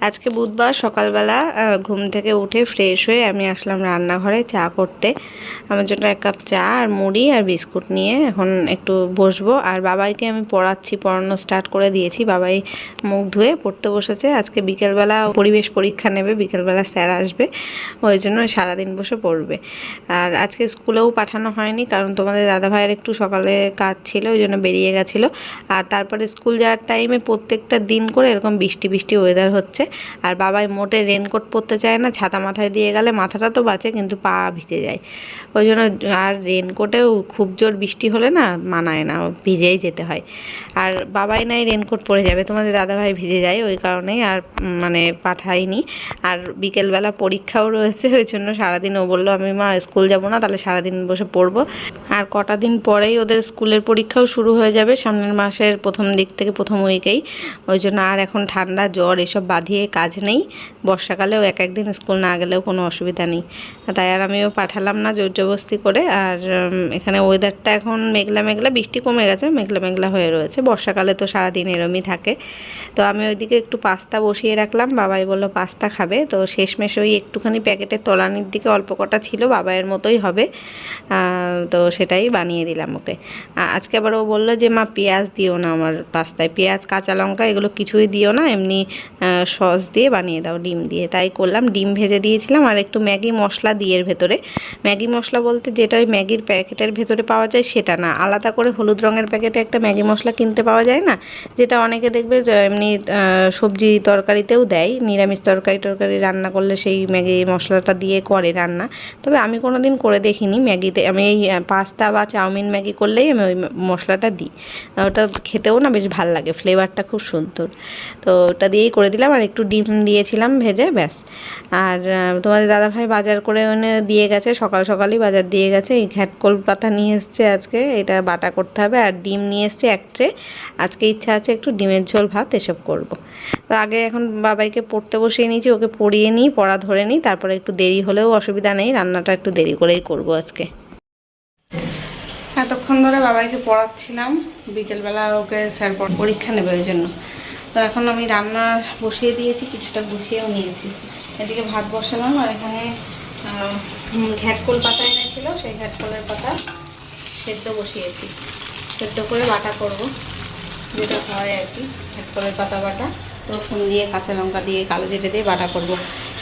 আজকে বুধবার সকালবেলা ঘুম থেকে উঠে ফ্রেশ হয়ে আমি আসলাম রান্নাঘরে চা করতে। আমার জন্য এক কাপ চা আর মুড়ি আর বিস্কুট নিয়ে এখন একটু বসবো। আর বাবাইকে আমি পড়াচ্ছি, পড়ানো স্টার্ট করে দিয়েছি। বাবাই মুখ ধুয়ে পড়তে বসেছে। আজকে বিকেলবেলা পরিবেশ পরীক্ষা নেবে, বিকেলবেলা স্যার আসবে। ওই জন্য সারাদিন বসে পড়বে। আর আজকে স্কুলেও পাঠানো হয়নি, কারণ তোমাদের দাদা ভাইয়ের একটু সকালে কাজ ছিল, ওই জন্য বেরিয়ে গেছিল। আর তারপরে স্কুল যাওয়ার টাইমে প্রত্যেকটা দিন করে এরকম বৃষ্টি বৃষ্টি ওয়েদার হচ্ছে। আর বাবাই মোটে রেনকোট পরতে চায় না, ছাতা মাথায় দিয়ে গেলে মাথাটা তো বাঁচে, কিন্তু পা ভিজে যায়। ওই জন্য আর রেনকোটেও খুব জোর বৃষ্টি হলে না মানায় না, ভিজেই যেতে হয়। আর বাবাই নাই রেনকোট পরে যাবে, তোমাদের দাদাভাই ভিজে যায় ওই কারণেই, আর মানে পাঠাইনি আর বিকেলবেলা পরীক্ষাও রয়েছে, ওই জন্য সারাদিন ও বলল, আমি মা স্কুল যাব না, তাহলে সারাদিন বসে পড়ব। আর কটা দিন পরেই ওদের স্কুলের পরীক্ষাও শুরু হয়ে যাবে, সামনের মাসের প্রথম দিক থেকে প্রথম উইকেই ওই জন্য আর এখন ঠান্ডা, জ্বর, এসব বাঁধিয়ে কাজ নেই। বর্ষাকালেও এক একদিন স্কুল না গেলেও কোনো অসুবিধা নেই। তাই আর আমিও পাঠালাম না জোর জবস্তি করে। আর এখানে ওয়েদারটা এখন মেঘলা মেঘলা, বৃষ্টি কমে গেছে, মেঘলা মেঘলা হয়ে রয়েছে। বর্ষাকালে তো সারাদিন এরমই থাকে। তো আমি ওইদিকে একটু পাস্তা বসিয়ে রাখলাম। বাবাই বলল, পাস্তা খাবে। তো শেষমেশ ওই একটুখানি প্যাকেটের তলানির দিকে অল্প কটা ছিল, বাবাইয়ের মতোই হবে। তো সেটাই বানিয়ে দিলাম ওকে। আজকে আবার ও বলল যে, মা, পেঁয়াজ দিও না আমার পাস্তায়। পেঁয়াজ, কাঁচা লঙ্কা এগুলো কিছুই দিও না। এমনি সস দিয়ে বানিয়ে দাও, ডিম দিয়ে। তাই করলাম, ডিম ভেজে দিয়েছিলাম আর একটু ম্যাগি মশলা দিয়ে এর ভেতরে। ম্যাগি মশলা বলতে যেটা ওই ম্যাগির প্যাকেটের ভেতরে পাওয়া যায় সেটা না। আলাদা করে হলুদ রঙের প্যাকেটে একটা ম্যাগি মশলা কিনতে পাওয়া যায় না, যেটা অনেকে দেখবে এমনি সবজি তরকারিতেও দেয়, নিরামিষ তরকারি টরকারি রান্না করলে সেই ম্যাগি মশলাটা দিয়ে করে রান্না। তবে আমি কোনো দিন করে দেখিনি ম্যাগিতে। আমি এই পাস্তা বা চাউমিন ম্যাগি করলেই আমি ওই মশলাটা দিই। ওটা খেতেও না বেশ ভালো লাগে, ফ্লেভারটা খুব সুন্দর। তো ওটা দিয়েই করে দিলাম আর একটু ডিম দিয়েছিলাম ভেজে, ব্যাস। আর তোমাদের দাদাভাই বাজার করে এনে দিয়ে গেছে, সকাল সকালই বাজার দিয়ে গেছে। এই ঘ্যাটকোল পাতা নিয়ে এসছে আজকে, এটা বাটা করতে হবে। আর ডিম নিয়ে এসছে এক ট্রে। আজকে ইচ্ছা আছে একটু ডিমের ঝোল, ভাত, এসব করব। তো আগে এখন বাবাইকে পড়তে বসিয়ে নিয়েছি, ওকে পড়িয়ে নিই, পড়া ধরে নিই, তারপরে একটু দেরি হলেও অসুবিধা নেই, রান্নাটা একটু দেরি করেই করব আজকে। এতক্ষণ ধরে বাবাইকে পড়াচ্ছিলাম, বিকেলবেলা ওকে স্যার পর- পরীক্ষা নেবে ওই জন্য। তো এখন আমি রান্না বসিয়ে দিয়েছি, কিছুটা গুছিয়েও নিয়েছি। এদিকে ভাত বসালাম আর এখানে ঘ্যাটকোল পাতা এনেছিল, সেই ঘ্যাটকোলের পাতা সেদ্ধ বসিয়েছি। সেদ্ধ করে বাটা করব, যেটা হয় আর কি, ঘ্যাটকলের পাতা বাটা। রসুন দিয়ে, কাঁচা লঙ্কা দিয়ে, কালো জিরে দিয়ে বাটা করব।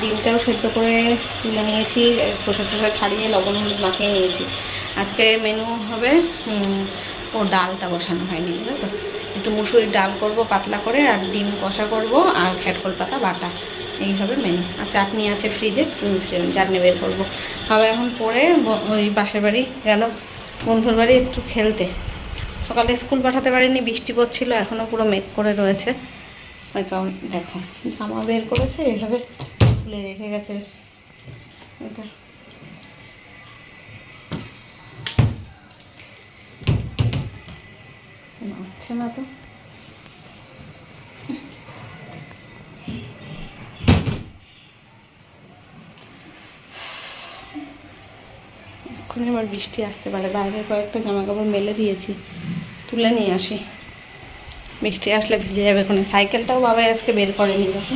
ডিমটাও সেদ্ধ করে তুলে নিয়েছি খোসা টোসা ছাড়িয়ে লবণ হলুদ মাখিয়ে নিয়েছি। আজকে মেনু হবে ও ডালটা বসানো হয়নি, বুঝেছ? একটু মুসুরির ডাল করব, পাতলা করে, আর ডিম কষা করব, আর খ্যাটকল পাতা, বাটা। এই হবে মেনু আর চাটনি আছে ফ্রিজে চাটনি বের করব। বাবা এখন পরে ওই পাশের বাড়ি গেল, বন্ধুর বাড়ি একটু খেলতে। সকালে স্কুল পাঠাতে পারিনি, বৃষ্টি পড়ছিল এখনও পুরো মেঘ করে রয়েছে। ওই কারণ দেখো, জামা বের করেছে, এভাবে খুলে রেখে গেছে। এটা হচ্ছে না তো? আবার বৃষ্টি আসতে পারে। বাইরে কয়েকটা জামা কাপড় মেলে দিয়েছি, তুলে নিয়ে আসি। বৃষ্টি আসলে ভিজে যাবে কোনো সাইকেলটাও বাবাই আজকে বের করেনি, দেখো।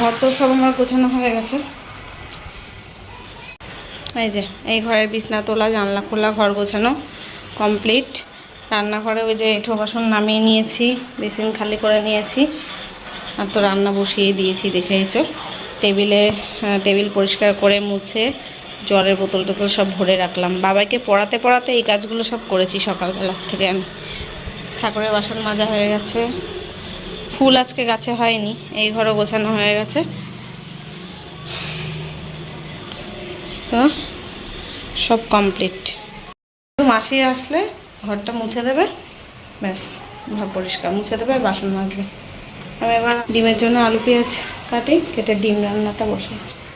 ঘর তো সব আমার গোছানো হয়ে গেছে। এই যে, এই ঘরের বিছনা তোলা, জানলা খোলা, ঘর গোছানো কমপ্লিট। রান্নাঘরে ওই যে এঁঠো বাসন নামিয়ে নিয়েছি, বেসিন খালি করে নিয়েছি। আর তো রান্না বসিয়ে দিয়েছি, দেখেইছো। টেবিলে টেবিল পরিষ্কার করে মুছে জলের বোতল টোতল সব ভরে রাখলাম। বাবাকে পড়াতে পড়াতে এই কাজগুলো সব করেছি সকালবেলা থেকে আমি। ঠাকুরের বাসন মাজা হয়ে গেছে। ফুল আজকে গাছে হয়নি, এই ঘরও গোছানো হয়ে গেছে। তো সব কমপ্লিট। মাসি আসলে ঘরটা মুছে দেবে, ব্যাস, ঘর পরিষ্কার। মুছে দেবে বাসন মাজবে। আমি এবার ডিমের জন্য আলু পেঁয়াজ কাটি, কেটে ডিম রান্নাটা বসে চলো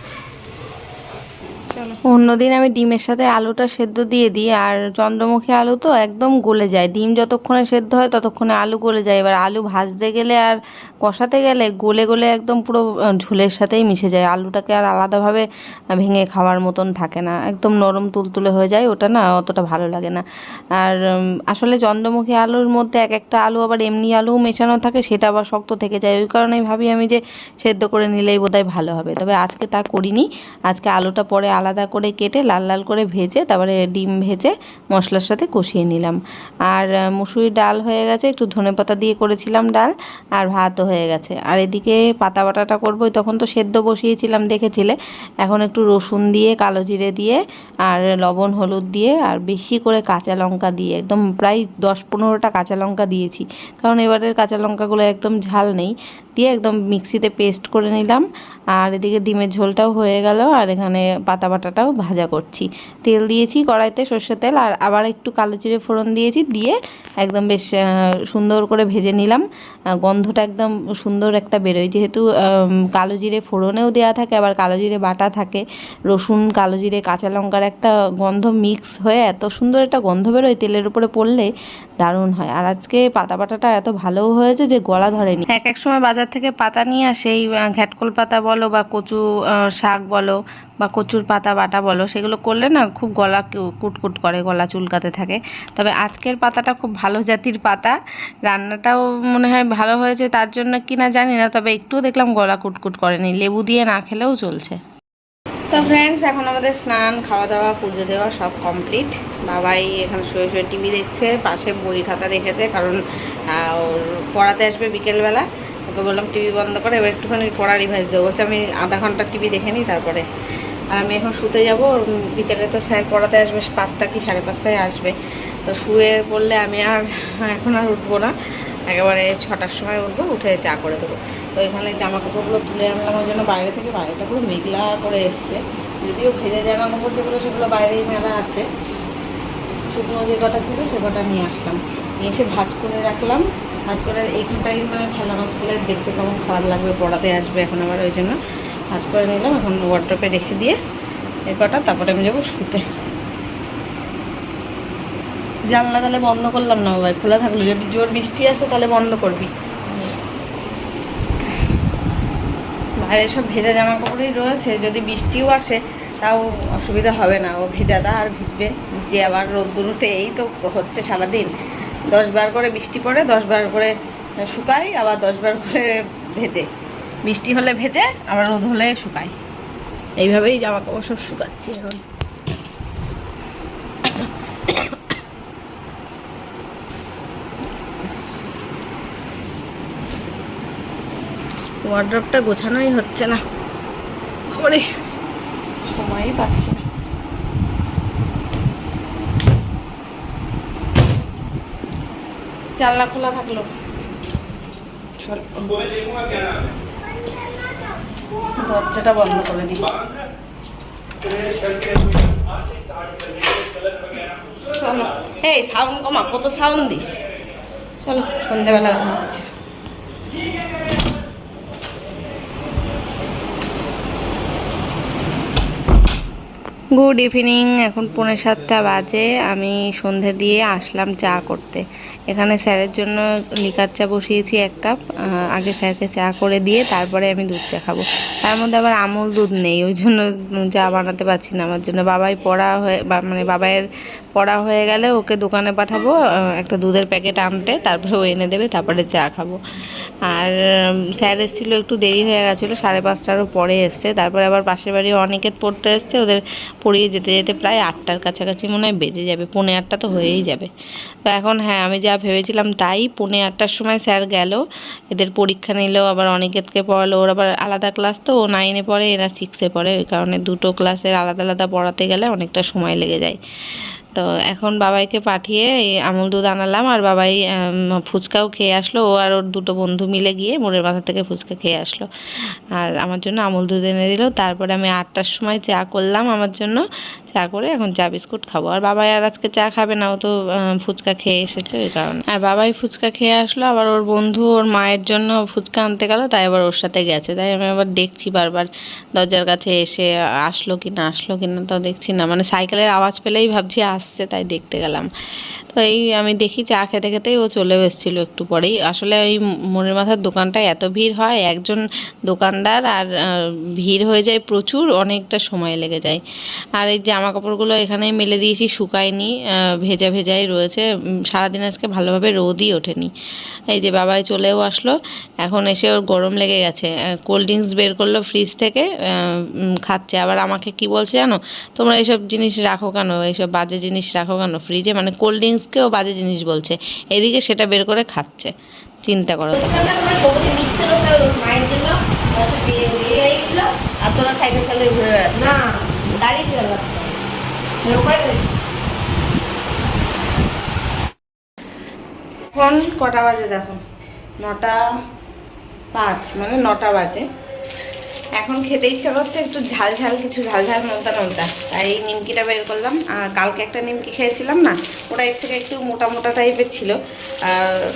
অন্যদিন আমি ডিমের সাথে আলুটা সেদ্ধ দিয়ে দিই, আর চন্দ্রমুখী আলু তো একদম গলে যায়। ডিম যতক্ষণে সেদ্ধ হয় ততক্ষণে আলু গলে যায়। এবার আলু ভাজতে গেলে আর কষাতে গেলে গলে গলে একদম পুরো ঝোলের সাথেই মিশে যায়। আলুটাকে আর আলাদাভাবে ভেঙে খাওয়ার মতন থাকে না। একদম নরম তুলতুলে হয়ে যায়, ওটা না অতটা ভালো লাগে না। আর আসলে চন্দ্রমুখী আলুর মধ্যে এক একটা আলু আবার এমনি আলুও মেশানো থাকে, সেটা আবার শক্ত থেকে যায়। ওই কারণেই ভাবি আমি যে সেদ্ধ করে নিলেই বোধহয় ভালো হবে। তবে আজকে তা করিনি। আজকে আলুটা পরে আলাদা করে কেটে লাল লাল করে ভেজে তারপরে ডিম ভেজে মশলার সাথে কষিয়ে নিলাম। আর আহ, মুসুরির ডাল হয়ে গেছে একটু ধনেপাতা দিয়ে করেছিলাম ডাল আর ভাতও হয়ে গেছে। আর এদিকে পাতা বাটাটা করবোই তখন তো সেদ্ধ বসিয়েছিলাম দেখেছিলে? এখন একটু রসুন দিয়ে কালো জিরে দিয়ে আর লবণ হলুদ দিয়ে আর বেশি করে কাঁচা লঙ্কা দিয়ে একদম প্রায় দশ পনেরোটা কাঁচা লঙ্কা দিয়েছি। কারণ এবারের কাঁচা লঙ্কাগুলো একদম ঝাল নেই। দিয়ে একদম মিক্সিতে পেস্ট করে নিলাম। আর এদিকে ডিমের ঝোলটাও হয়ে গেল আর এখানে পাতা বাটাটাও ভাজা করছি। তেল দিয়েছি কড়াইতে সর্ষের তেল আর আবার একটু কালো জিরে ফোড়ন দিয়েছি দিয়ে একদম বেশ সুন্দর করে ভেজে নিলাম। গন্ধটা একদম সুন্দর একটা বেরোয়। যেহেতু কালো জিরে ফোড়নেও দেওয়া থাকে, আবার কালো জিরে বাটা থাকে, রসুন, কালো জিরে, কাঁচা লঙ্কার একটা গন্ধ মিক্স হয়ে এত সুন্দর একটা গন্ধ বেরোয় তেলের উপরে পড়লে দারুণ হয়। আর আজকে পাতা বাটাটা এত ভালোও হয়েছে যে গলা ধরেনি। এক এক সময় বাজার থেকে পাতা নিয়ে আসে, এই ঘ্যাটকল পাতা বলো বা কচু শাক বলো বা কচুর পাতা, বাটা বলো, সেগুলো করলে না খুব গলা কুটকুট করে, গলা চুলকাতে থাকে। তবে আজকের পাতাটা খুব ভালো জাতির পাতা। রান্নাটাও মনে হয় ভালো হয়েছে, তার জন্য কি না জানি না, তবে একটু দেখলাম গলা কুটকুট করেনি। লেবু দিয়ে না খেলেও চলছে। তো ফ্রেন্ডস এখন আমাদের স্নান খাওয়া দাওয়া পুজো দেওয়া সব কমপ্লিট বাবাই এখানে শুয়ে শুয়ে টিভি দেখছে, পাশে বই খাতা রেখেছে, কারণ ওর পড়াতে আসবে বিকেলবেলা। ওকে বললাম, টিভি বন্ধ করে, এবার একটুখানি পড়া রিভাইজ দেবো। বলছে, আমি আধা ঘণ্টা টিভি দেখে নিই তারপরে। আর আমি এখন শুতে যাব বিকেলে তো স্যার পড়াতে আসবে, পাঁচটা কি সাড়ে পাঁচটায় আসবে। তো শুয়ে পড়লে আমি আর এখন আর উঠবো না। একেবারে ছটার সময় উঠবো, উঠে চা করে দেবো। তো এখানে জামা কাপড়গুলো তুলে আনলাম, ওই জন্য বাইরে থেকে বাইরেটা পুরো মেঘলা করে এসছে। যদিও ভেজে জামা কাপড় যেগুলো, সেগুলো বাইরেই মেলা আছে। শুকনো যে কটা ছিল, সে কটা নিয়ে আসলাম। নিয়ে এসে ভাজ করে রাখলাম। ভাজ করে এইখানটাই মানে ফেলানো থাকলে দেখতে কেমন খারাপ লাগবে, পড়াতে আসবে এখন আবার ওই জন্য। ভাজ করে নিলাম, এখন ওয়ার্ড্রপে রেখে দিয়ে এই কটা, তারপরে আমি যাব শুতে। জানলা তাহলে বন্ধ করলাম না বাবা, খোলা থাকল। যদি জোর বৃষ্টি আসে তাহলে বন্ধ করবি। বাইরে সব ভেজা জামা কাপড়ই রয়েছে, যদি বৃষ্টিও আসে তাও অসুবিধা হবে না, ও ভেজাদা আর ভিজবে। যে আবার রোদ্দুর উঠে, এই তো হচ্ছে সারাদিন। দশ বার করে বৃষ্টি পড়ে, দশ বার করে শুকাই, আবার দশ বার করে ভেজে। বৃষ্টি হলে ভেজে, আবার রোদ হলে শুকাই। এইভাবেই জামা কাপড় সব শুকাচ্ছি এখন। ওয়ার্ড্রপটা গোছানোই হচ্ছে না। সময়ই পাচ্ছি না জানলা খোলা থাকল। দরজাটা বন্ধ করে দিই। চলো। এই, সাউন্ড কমা, কত সাউন্ড দিস? চলো, সন্ধ্যেবেলা দেখা হচ্ছে। গুড ইভিনিং এখন পৌনে সাতটা বাজে। আমি সন্ধে দিয়ে আসলাম চা করতে। এখানে স্যারের জন্য লিকার চা বসিয়েছি এক কাপ। আগে স্যারকে চা করে দিয়ে তারপরে আমি দুধ চা খাব। তার মধ্যে আবার আমল দুধ নেই, ওই জন্য চা বানাতে পারছি না। আমার জন্য বাবাই পড়া হয়ে মানে বাবাইয়ের পড়া হয়ে গেলে ওকে দোকানে পাঠাবো একটা দুধের প্যাকেট আনতে, তারপরে ও এনে দেবে, তারপরে চা খাব। আর স্যার এসেছিল, একটু দেরি হয়ে গেছিল, সাড়ে পাঁচটারও পরে এসছে। তারপরে আবার পাশের বাড়ি অনেকের পড়তে এসছে, ওদের পড়িয়ে যেতে যেতে প্রায় আটটার কাছাকাছি মনে হয় বেজে যাবে, পৌনে আটটা তো হয়েই যাবে। তো এখন হ্যাঁ আমি যা ভেবেছিলাম তাই পৌনে আটটার সময় স্যার গেল, এদের পরীক্ষা নিল, আবার অনিকেতকে পড়ালো, ওর আবার আলাদা ক্লাস তো, ও নাইনে পড়ে, এরা সিক্সে পড়ে, ওই কারণে দুটো ক্লাসের আলাদা আলাদা পড়াতে গেলে অনেকটা সময় লেগে যায়। তো এখন বাবাইকে পাঠিয়ে আমুল দুধ আনালাম আর বাবাই ফুচকাও খেয়ে আসলো। ও আর ওর দুটো বন্ধু মিলে গিয়ে মোড়ের মাথা থেকে ফুচকা খেয়ে আসলো। আর আমার জন্য আমুল দুধ এনে দিল। তারপরে আমি আটটার সময় চা করলাম আমার জন্য। চা করে এখন চা বিস্কুট খাব। আর বাবাই আর আজকে চা খাবে না, ও তো ফুচকা খেয়ে এসেছে ওই কারণে। আর বাবাই ফুচকা খেয়ে আসলো, আবার ওর বন্ধু ওর মায়ের জন্য ফুচকা আনতে গেল, তাই আবার ওর সাথে গেছে। তাই আমি আবার দেখছি বারবার দরজার কাছে এসে, আসলো কি না, আসলো কি না, তাও দেখছি না। মানে সাইকেলের আওয়াজ পেলেই ভাবছি আসছে, তাই দেখতে গেলাম। তো এই আমি দেখি চা খেতে খেতেই ও চলেও এসেছিল একটু পরেই। আসলে ওই মনের মাথার দোকানটায় এত ভিড় হয়, একজন দোকানদার আর ভিড় হয়ে যায় প্রচুর, অনেকটা সময় লেগে যায়। আর এই জামা কাপড়গুলো এখানেই মেলে দিয়েছি শুকায়নি ভেজা ভেজাই রয়েছে। সারাদিন আজকে ভালোভাবে রোদই ওঠেনি। এই যে বাবাই চলেও আসলো এখন এসে ওর গরম লেগে গেছে। কোল্ড ড্রিঙ্কস বের করল ফ্রিজ থেকে খাচ্ছে। আবার আমাকে কি বলছে জানো? তোমরা এইসব জিনিস রাখো কেন? এইসব বাজে জিনিস রাখো কেন? ফ্রিজে মানে কোল্ড ড্রিঙ্কসকেও বাজে জিনিস বলছে। এদিকে সেটা বের করে খাচ্ছে। চিন্তা করো তো। আর তোরা সাইকেল চালিয়ে ঘুরে বেড়াচ্ছিস? না দাঁড়িয়ে ছিল এখন কটা বাজে দেখো? নটা পাঁচ মানে নটা বাজে। এখন খেতে ইচ্ছা করছে একটু ঝাল ঝাল, কিছু ঝাল ঝাল নোনতা নোনতা। তাই এই নিমকিটা বের করলাম। আর কালকে একটা নিমকি খেয়েছিলাম না, ওটা এর থেকে একটু মোটা মোটা টাইপের ছিল।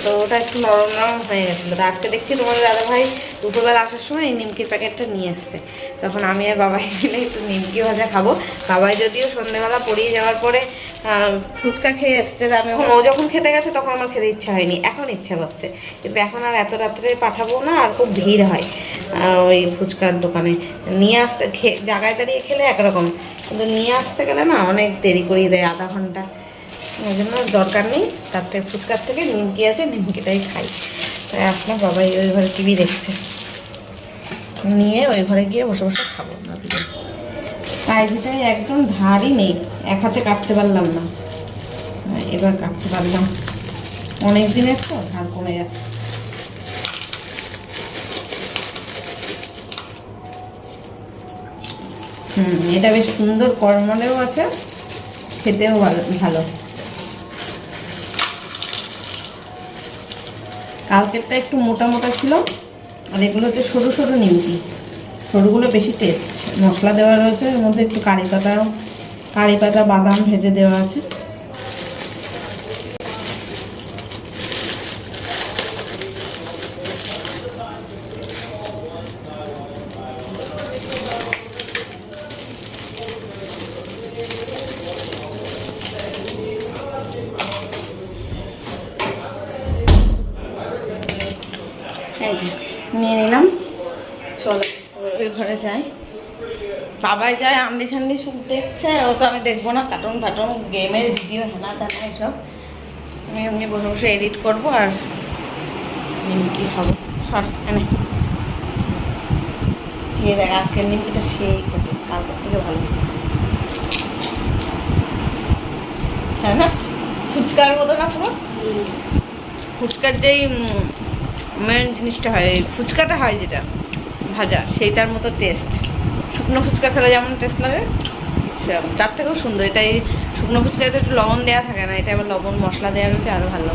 তো ওটা একটু নরম নরম হয়ে গেছিল। তো আজকে দেখছি তোমাদের দাদাভাই দুপুরবেলা আসার সময় এই নিমকির প্যাকেটটা নিয়ে এসছে। তখন আমি আর বাবাই মিলে একটু নিমকি ভাজা খাব। বাবাই যদিও সন্ধ্যেবেলা পড়িয়ে যাওয়ার পরে ফুচকা খেয়ে এসছে আমি ও যখন খেতে গেছে তখন আমার খেতে ইচ্ছা হয়নি। এখন ইচ্ছা করছে। কিন্তু এখন আর এত রাত্রে পাঠাবো না, আর খুব ভিড় হয় ওই ফুচকার দোকানে। নিয়ে আসতে খে জায়গায় দাঁড়িয়ে খেলে একরকম। কিন্তু নিয়ে আসতে গেলে না অনেক দেরি করিয়ে দেয়, আধা ঘণ্টা। ওই জন্য দরকার নেই। তার থেকে ফুচকার থেকে নিমকি আছে, নিমকিটাই খাই। তাই আপনার বাবাই ওই ঘরে টিভি দেখছে। নিয়ে ওই ঘরে গিয়ে বসে বসে খাব। আমরা দুজন কাইজিটাই একদম ধারই নেই। এক হাতে কাটতে পারলাম না। হ্যাঁ, এবার কাটতে পারলাম। অনেক দিনের তো ধার কমে গেছে। হুম এটা বেশ সুন্দর কর্মলেও আছে খেতেও ভালো ভালো। কালকেরটা একটু মোটা মোটা ছিল আর এগুলো হচ্ছে সরু সরু নিমকি। সরুগুলো বেশি টেস্ট মশলা দেওয়া রয়েছে এর মধ্যে একটু কারি পাতা কারি পাতা বাদাম ভেজে দেওয়া আছে এই যে নিয়ে নিলাম চলো ওই ঘরে যাই বাবাই যায় আমলি ছান্ডি সব দেখছে, ও তো আমি দেখব না কার্টুন ফাটুন গেমের ভিডিও হেনা তেনা এসব। আমি এমনি বসে বসে এডিট করব আর নিমকি খাব। সর, এনে। খেয়ে দেখ, আজকের নিমকিটা সেই খেতে কালকের থেকে ভালো। হ্যাঁ না? ফুচকার মতো না পুরো? ফুচকার যেই মেন জিনিসটা হয়, ফুচকাটা হয় যেটা, ভাজা, সেইটার মতো টেস্ট শুকনো ফুচকা খেলে যেমন টেস্ট লাগে, সেরকম। তার থেকেও সুন্দর। এটা এই শুকনো ফুচকাতে একটু লবণ দেওয়া থাকে না, এটা আবার লবণ মশলা দেওয়া রয়েছে আরও ভালো।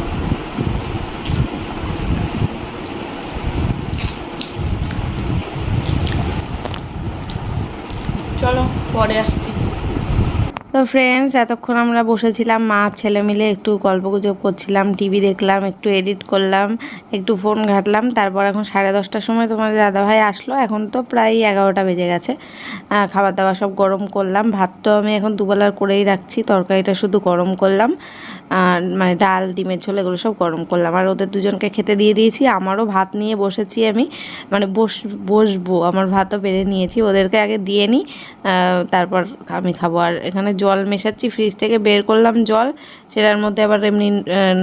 চলো, পরে আসছি। তো ফ্রেন্ডস এতক্ষণ আমরা বসেছিলাম, মা, ছেলে মিলে একটু গল্পগুজব করছিলাম টিভি দেখলাম, একটু এডিট করলাম, একটু ফোন ঘাটলাম, তারপর এখন সাড়ে দশটার সময় তোমাদের দাদাভাই আসলো, এখন তো প্রায় এগারোটা বেজে গেছে। খাবার দাবার সব গরম করলাম, ভাত তো আমি এখন দুবেলার করেই রাখছি, তরকারিটা শুধু গরম করলাম, আর মানে ডাল, ডিমের ঝোল, এগুলো সব গরম করলাম, আর ওদের দুজনকে খেতে দিয়ে দিয়েছি, আমারও ভাত নিয়ে বসেছি আমি মানে বস, বসবো, আমার ভাতও বেড়ে নিয়েছি, ওদেরকে আগে দিয়ে নিই তারপর আমি খাব, আর এখানে জল মেশাচ্ছি ফ্রিজ থেকে বের করলাম জল সেটার মধ্যে আবার এমনি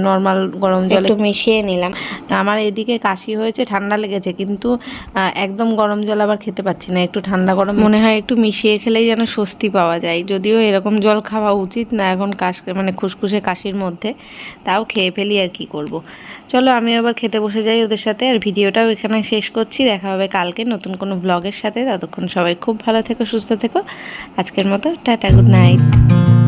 নর্মাল গরম জল একটু মিশিয়ে নিলাম। আমার এদিকে কাশি হয়েছে ঠান্ডা লেগেছে কিন্তু একদম গরম জল আবার খেতে পাচ্ছি না একটু ঠান্ডা গরম। মনে হয় একটু মিশিয়ে খেলেই যেন স্বস্তি পাওয়া যায় যদিও এরকম জল খাওয়া উচিত না এখন কাশ মানে খুসখুসে কাশির মধ্যে তাও খেয়ে ফেলি আর কি করব। চলো আমি আবার খেতে বসে যাই ওদের সাথে আর ভিডিওটাও এখানে শেষ করছি দেখা হবে কালকে নতুন কোনো ব্লগের সাথে ততক্ষণ সবাই খুব ভালো থেকো সুস্থ থেকো আজকের মতো tata good night Thank you.